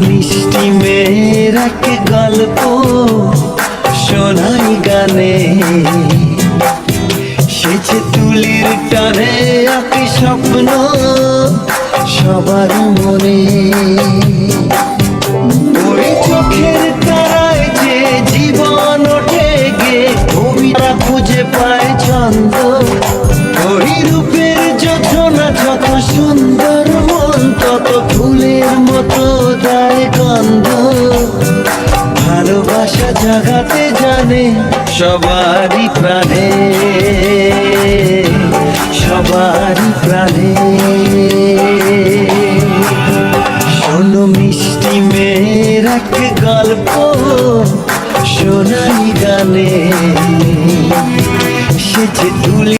মিষ্টি মেয়ের এক গল্প সোনাই গানে। সেছে তুলির টানে এক স্বপ্ন সবার মনে। ওই চোখের তারায় যে জীবন ওঠে গে কবিতা খুঁজে পায় ছন্দ। ওই রূপের যত না যত সুন্দর মন ফুলের মতো দেয় গন্ধ। ভালোবাসা জাগাতে জানে সবারই প্রাণে। সবারই প্রাণে। শোনো মিষ্টি মেয়ের এক গল্প শোনাই গানে। সে যে তুলি